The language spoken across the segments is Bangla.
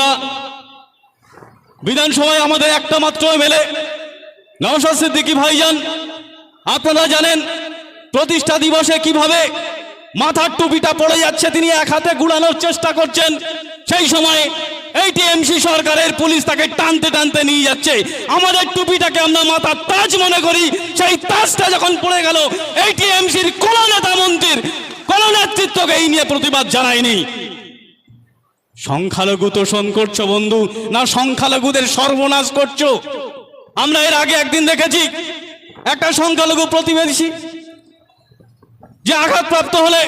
আমরা বিধানসভায় আমাদের একটা মাত্র এমএলএ নওশাদ সিদ্দিকী ভাইজান। আপনারা জানেন, প্রতিষ্ঠা দিবসে কীভাবে মাথার টুপিটা পড়ে যাচ্ছে, তিনি এক হাতে গুড়ানোর চেষ্টা করছেন। সেই সময় এই টিএমসি সরকারের পুলিশ তাকে টানতে টানতে নিয়ে যাচ্ছে। আমাদের টুপিটাকে আমরা মাথার তাজ মনে করি। সেই তাজটা যখন পড়ে গেল এই টিএমসির কোন নেতা মন্ত্রীর কোন নেতৃত্বকে এই নিয়ে প্রতিবাদ জানায়নি। সংখ্যালঘু তো তোষণ করছ বন্ধু, না সংখ্যালঘুদের সর্বনাশ করছ? আমরা এর আগে একদিন দেখেছি, একটা সংখ্যালঘু প্রতিবেশী যে আঘাতপ্রাপ্ত হলে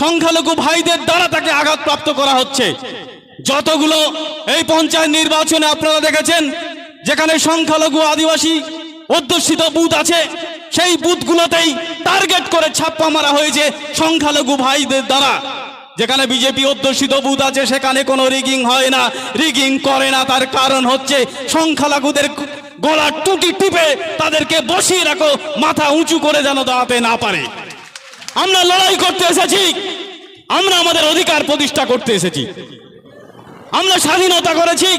সংখ্যালঘু ভাইদের দ্বারা তাকে আঘাতপ্রাপ্ত করা হচ্ছে। যতগুলো এই পঞ্চায়েত নির্বাচনে আপনারা দেখেছেন, যেখানে সংখ্যালঘু আদিবাসী অধ্যুষিত বুথ আছে, সেই বুথগুলোতেই টার্গেট করে ছাপ্পা মারা হয়েছে সংখ্যালঘু ভাইদের দ্বারা। যেখানে বিজেপি অধ্যুষিত বুথ আছে, সেখানে কোনো রিগিং হয় না। রিগিং করে না, তার কারণ হচ্ছে সংখ্যালঘুদের গলার টুটি টিপে তাদেরকে বসিয়ে রাখো, মাথা উঁচু করে যেন দাঁড়াতে না পারে। আমরা লড়াই করতে এসেছি। আমরা আমাদের অধিকার প্রতিষ্ঠা করতে এসেছি। আমরা স্বাধীনতা করেছি,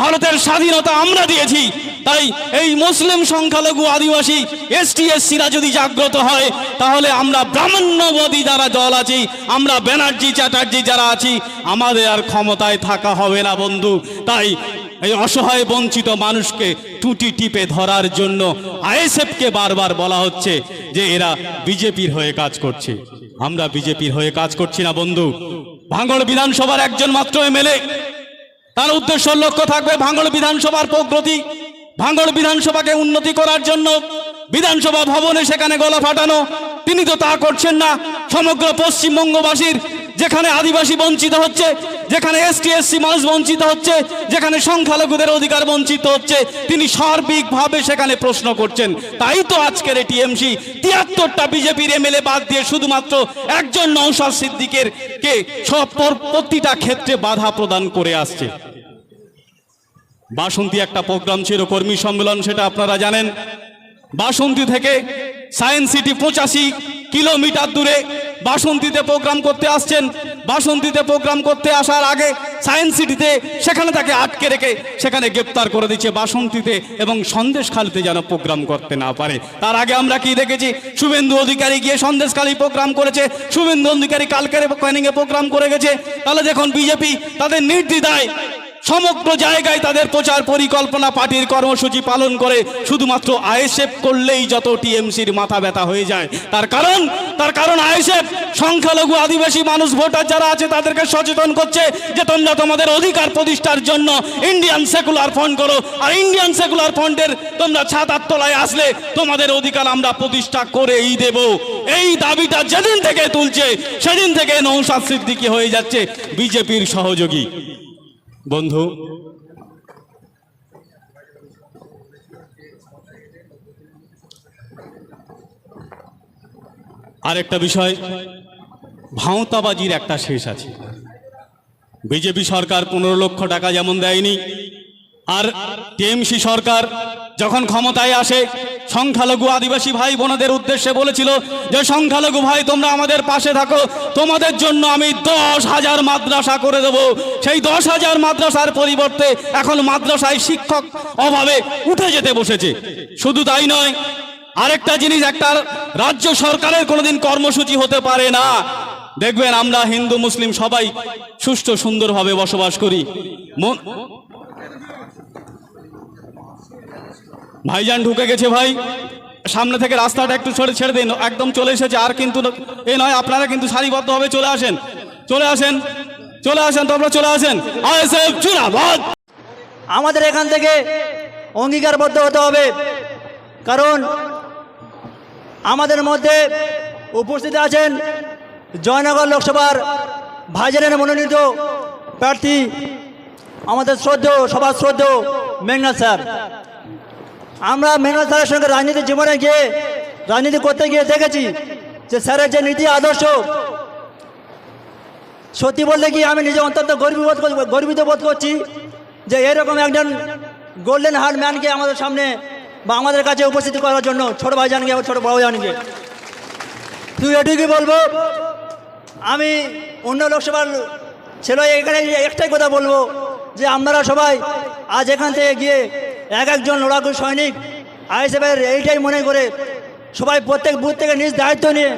ভারতের স্বাধীনতা আমরা দিয়েছি। তাই এই মুসলিম সংখ্যালঘু আদিবাসী এসটি এসসিরা যদি জাগ্রত হয়, তাহলে আমরা ব্রাহ্মণ্যবাদী যারা দল আছি, আমরা ব্যানার্জি চ্যাটার্জি যারা আছি, আমাদের আর ক্ষমতায় থাকা হবে না বন্ধু। তাই এই অসহায় বঞ্চিত মানুষকে টুটি টিপে ধরার জন্য আইএসএফকে বারবার বলা হচ্ছে যে এরা বিজেপির হয়ে কাজ করছে। আমরা বিজেপির হয়ে কাজ করছি না বন্ধু। ভাঙড় বিধানসভার একজন মাত্র এমএলএ তার উদ্দেশ্য লক্ষ্য থাকবে ভাঙড় বিধানসভার প্রগতি। ভাঙড় বিধানসভাকে উন্নতি করার জন্য বিধানসভা ভবনে সেখানে গলা ফাটানো। তিনি তো তা করছেন না। সমগ্র পশ্চিমবঙ্গবাসীর যেখানে আদিবাসী বঞ্চিত হচ্ছে, যেখানে এসটি, এসসি মানুষ বঞ্চিত হচ্ছে, যেখানে সংখ্যালঘুদের অধিকার বঞ্চিত হচ্ছে, তিনি সার্বিকভাবে সেখানে প্রশ্ন করছেন। তাই তো আজকের এই টিএমসি তিয়াত্তরটা বিজেপির এমএলএ বাদ দিয়ে শুধুমাত্র একজন নৌসাদ সিদ্দিকের কে সব প্রতিটা ক্ষেত্রে বাধা প্রদান করে আসছে। বাসন্তী একটা প্রোগ্রাম ছিল, কর্মী সম্মেলন, সেটা আপনারা জানেন। বাসন্তী থেকে সায়েন্স সিটি পঁচাশি কিলোমিটার দূরে বাসন্তীতে প্রোগ্রাম করতে আসছেন। বাসন্তীতে প্রোগ্রাম করতে আসার আগে সায়েন্স সিটিতে সেখানে তাকে আটকে রেখে সেখানে গ্রেপ্তার করে দিচ্ছে বাসন্তীতে এবং সন্দেশখালিতে যেন প্রোগ্রাম করতে না পারে। তার আগে আমরা কি দেখেছি? শুভেন্দু অধিকারী গিয়ে সন্দেশখালী প্রোগ্রাম করেছে। শুভেন্দু অধিকারী কালকের ক্যানিংয়ে প্রোগ্রাম করে গেছে। তাহলে দেখুন, বিজেপি তাদের নির্দ্বিধায় সমগ্র জায়গায় তাদের প্রচার পরিকল্পনা, পার্টির কর্মসূচি পালন করে শুধুমাত্র আইএসএফ করলেই যত টিএমসির মাথা ব্যথা হয়ে যায়। তার কারণ তার কারণ আইএসএফ, সংখ্যালঘু আদিবাসী মানুষ, ভোটার যারা আছে তাদেরকে সচেতন করছে যে তোমরা তোমাদের অধিকার প্রতিষ্ঠার জন্য ইন্ডিয়ান সেকুলার ফ্রন্ট করো। আর ইন্ডিয়ান সেকুলার ফ্রন্টের তোমরা ছাতার তলায় আসলে তোমাদের অধিকার আমরা প্রতিষ্ঠা করেই দেব। এই দাবিটা যেদিন থেকে তুলছে, সেদিন থেকে নৌসাদ সিদ্দিকি হয়ে যাচ্ছে বিজেপির সহযোগী। বন্ধু। আরেকটা বিষয়, ভাঁওতাবাজির একটা শেষ আছে। বিজেপি সরকার পনেরো লক্ষ টাকা যেমন দেয়নি, আর টিএমসি সরকার যখন ক্ষমতায় আসে সংখ্যালঘু আদিবাসী ভাই বোনদের উদ্দেশ্যে বলেছিল যে, সংখ্যালঘু ভাই, তোমরা আমাদের পাশে থাকো। তোমাদের জন্য আমি দশ হাজার মাদ্রাসা করে দেব। সেই দশ হাজার মাদ্রাসার পরিবর্তে এখন মাদ্রাসায় শিক্ষক অভাবে উঠে যেতে বসেছে। শুধু তাই নয়, আরেকটা জিনিস, একটা রাজ্য সরকারের কোনোদিন কর্মসূচি হতে পারে না। দেখবেন আমরা হিন্দু, মুসলিম সবাই সুষ্ঠু, সুন্দরভাবে বসবাস করি মন- ভাইজান ঢুকে গেছে ভাই। সামনে থেকে রাস্তাটা একটু ছেড়ে ছেড়ে দিন, একদম চলে এসেছে, আর কিন্তু এ নয়, আপনারা কিন্তু সারিবদ্ধভাবে চলে আসেন। চলে আসেন চলে আসেন, তোমরা চলে আসেন। আমাদের এখান থেকে অঙ্গীকারবদ্ধ হতে হবে। কারণ আমাদের মধ্যে উপস্থিত আছেন জয়নগর লোকসভার ভাইজানের মনোনীত প্রার্থী, আমাদের শ্রদ্ধ সবার শ্রদ্ধ মেঘনাথ স্যার। আমরা মেঘনাথ স্যারের সঙ্গে রাজনীতি জীবনে গিয়ে, রাজনীতি করতে গিয়ে দেখেছি যে স্যারের যে নীতি আদর্শ, সত্যি বলতে কি আমি নিজে অত্যন্ত গর্বিত বোধ কর- গর্বিত বোধ করছি যে এরকম একজন গোল্ডেন হার্ট ম্যানকে আমাদের সামনে বা আমাদের কাছে উপস্থিত করার জন্য ছোট ভাইজানকে এবং ছোট বড়জানকে। তুই এটুকুই বলব? আমি অন্য লোকসভার ছেলে এখানে একটাই কথা বলব যে আপনারা সবাই আজ এখান থেকে গিয়ে এক একজন লড়াকু সৈনিক আইএসএফের এইটাই মনে করে, সবাই প্রত্যেক বুথ থেকে নিজ দায়িত্ব নিয়ে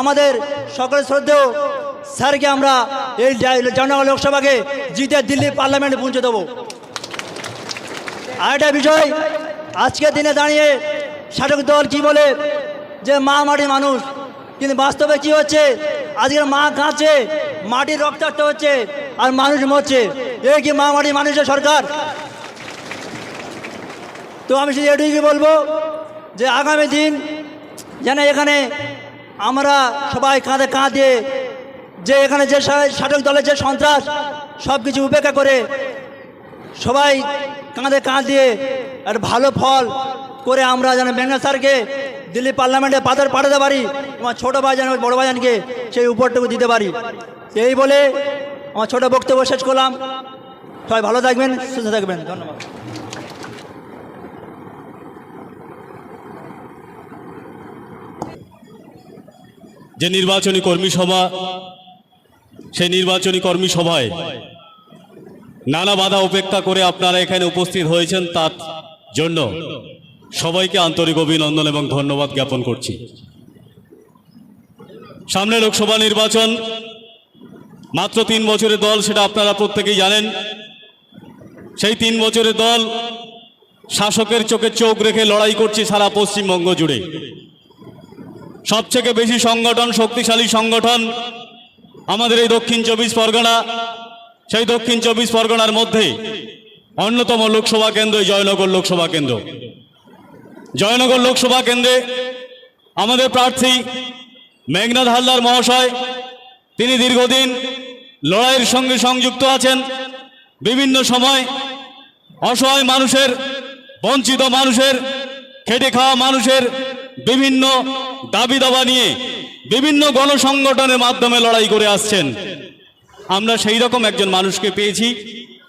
আমাদের সকলের শ্রদ্ধেয় স্যারকে আমরা এই জামনগর লোকসভাকে জিতে দিল্লি পার্লামেন্টে পৌঁছে দেবো। আরেকটা বিষয়, আজকের দিনে দাঁড়িয়ে শাসক দল কি বলে যে মা মাটির মানুষ, কিন্তু বাস্তবে কি হচ্ছে? আজকের মা কাঁদছে, মাটির রক্তাক্ত হচ্ছে আর মানুষ মরছে। এই কি মা মাটির মানুষের সরকার? তো আমি শুধু এটুকুই বলব যে আগামী দিন যেন এখানে আমরা সবাই কাঁধে কাঁধ যে এখানে যে শাসক দলের যে সন্ত্রাস, সব কিছু উপেক্ষা করে সবাই কাঁধে কাঁধ দিয়ে আর ভালো ফল করে আমরা যেন বেঙ্গল স্যারকে দিল্লি পার্লামেন্টে পাথর পাঠাতে পারি, আমার ছোটো ভাই যেন, বড়ো ভাইজানকে সেই উপরটুকু দিতে পারি। এই বলে আমার ছোটো বক্তব্য শেষ করলাম। সবাই ভালো থাকবেন, সুস্থ থাকবেন। ধন্যবাদ। যে নির্বাচনী কর্মী সভা, সেই নির্বাচনী কর্মী সভায় নানা বাধা উপেক্ষা করে আপনারা এখানে উপস্থিত হয়েছেন তার জন্য সবাইকে আন্তরিক অভিনন্দন এবং ধন্যবাদ জ্ঞাপন করছি। সামনে লোকসভা নির্বাচন, মাত্র তিন বছরের দল সেটা আপনারা প্রত্যেকেই জানেন। সেই তিন বছরের দল শাসকের চোখে চোখ রেখে লড়াই করছে সারা পশ্চিমবঙ্গ জুড়ে। সবথেকে বেশি সংগঠন, শক্তিশালী সংগঠন আমাদের এই দক্ষিণ চব্বিশ পরগনা। সেই দক্ষিণ চব্বিশ পরগনার মধ্যে অন্যতম লোকসভা কেন্দ্র জয়নগর লোকসভা কেন্দ্র। জয়নগর লোকসভা কেন্দ্রে আমাদের প্রার্থী মেঘনাথ হালদার মহাশয়, তিনি দীর্ঘদিন লড়াইয়ের সঙ্গে সংযুক্ত আছেন। বিভিন্ন সময় অসহায় মানুষের, বঞ্চিত মানুষের, খেটে খাওয়া মানুষের বিভিন্ন দাবি দাবা নিয়ে বিভিন্ন গণসংগঠনের মাধ্যমে লড়াই করে আসছেন। আমরা সেই রকম একজন মানুষকে পেয়েছি,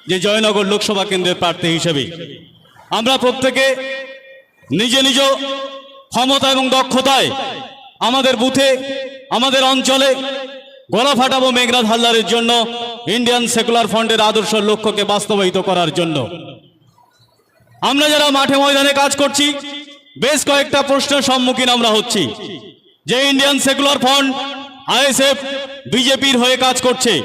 যে জয়নগর লোকসভা কেন্দ্রের প্রার্থী হিসেবে। আমরা প্রত্যেকে নিজ নিজ ক্ষমতা এবং দক্ষতায় আমাদের বুথে, আমাদের অঞ্চলে গলা ফাটাবো মেঘনাথ হালদারের জন্য, ইন্ডিয়ান সেকুলার ফ্রন্টের আদর্শ লক্ষ্যকে বাস্তবায়িত করার জন্য। আমরা যারা মাঠে ময়দানে কাজ করছি বেশ কয়েকটা প্রশ্নের সম্মুখীন আমরা হচ্ছি। যে ইন্ডিয়ান সেকুলার ফ্রন্ট আইএসএফ বিজেপির হয়ে কাজ করছে।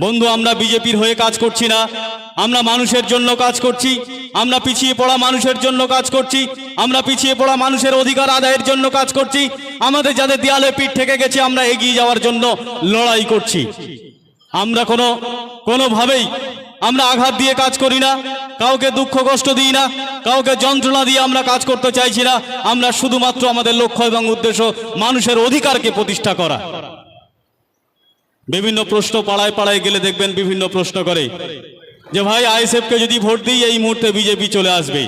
বন্ধু, আমরা বিজেপির হয়ে কাজ করছি না। আমরা মানুষের জন্য কাজ করছি। আমরা পিছিয়ে পড়া মানুষের জন্য কাজ করছি। আমরা পিছিয়ে পড়া মানুষের অধিকার আদায়ের জন্য কাজ করছি। আমাদের যাদের দেয়ালে পিঠ থেকে গেছে, আমরা এগিয়ে যাওয়ার জন্য লড়াই করছি। আমরা কোনো, কোনোভাবেই আমরা আঘাত দিয়ে কাজ করি না। কাউকে দুঃখ কষ্ট দিই না, কাউকে যন্ত্রণা দিয়ে আমরা কাজ করতে চাইছি না, আমরা শুধুমাত্র আমাদের লক্ষ্য এবং উদ্দেশ্য মানুষের অধিকারকে প্রতিষ্ঠা করা। বিভিন্ন প্রশ্ন পাড়ায় পাড়ায় গেলে দেখবেন বিভিন্ন প্রশ্ন করে যে ভাই আইএসএফকে যদি ভোট দিই, এই মুহূর্তে বিজেপি চলে আসবে।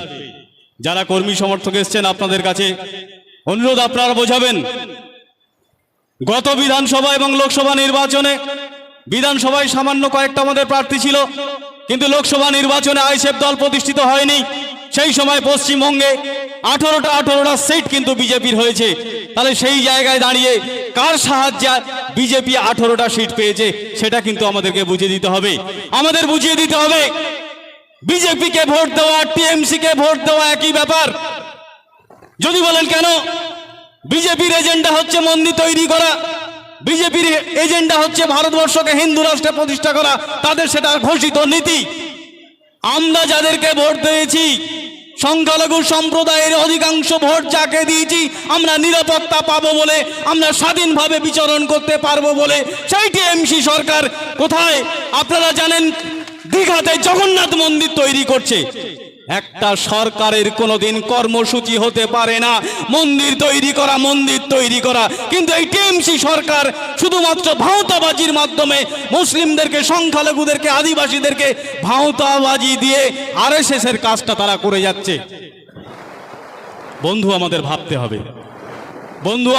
যারা কর্মী সমর্থক এসছেন আপনাদের কাছে অনুরোধ, আপনারা বোঝাবেন। গত বিধানসভা এবং লোকসভা নির্বাচনে বিধানসভায় সামান্য কয়েকটা আমাদের প্রার্থী ছিল। কিন্তু লোকসভা নির্বাচনে আইসেফ দল প্রতিষ্ঠিত হয়নি। সেই সময় পশ্চিমবঙ্গে আঠারোটা আঠারোটা সিট কিন্তু বিজেপির হয়েছে। তাহলে সেই জায়গায় দাঁড়িয়ে কার সাহায্যে বিজেপি আঠারোটা সিট পেয়েছে, সেটা কিন্তু আমাদেরকে বুঝিয়ে দিতে হবে। আমাদের বুঝিয়ে দিতে হবে, বিজেপিকে ভোট দেওয়া টিএমসি কে ভোট দেওয়া একই ব্যাপার। যদি বলেন কেন? বিজেপির এজেন্ডা হচ্ছে মন্দির তৈরি করা। বিজেপির এজেন্ডা হচ্ছে ভারতবর্ষকে হিন্দু রাষ্ট্রে প্রতিষ্ঠা করা, তাদের সেটা ঘোষিত নীতি। আমরা যাদেরকে ভোট দিয়েছি, সংখ্যালঘু সম্প্রদায়ের অধিকাংশ ভোট যাকে দিয়েছি, আমরা নিরাপত্তা পাবো বলে, আমরা স্বাধীনভাবে বিচরণ করতে পারব বলে সেই টিএমসি সরকার কোথায়? আপনারা জানেন, দীঘাতে জগন্নাথ মন্দির তৈরি করছে। একটা সরকারের কোনোদিন কর্মসূচি হতে পারে না। মন্দির তৈরি করা, মন্দির তৈরি করা। কিন্তু এই টিএমসি সরকার শুধুমাত্র ভাওতাবাজির মাধ্যমে মুসলিমদেরকে, সংখ্যালঘুদেরকে, আদিবাসীদেরকে ভাওতাবাজি দিয়ে আরএসএস এর কাজটা তারা করে যাচ্ছে। বন্ধু আমাদের ভাবতে হবে। বন্ধু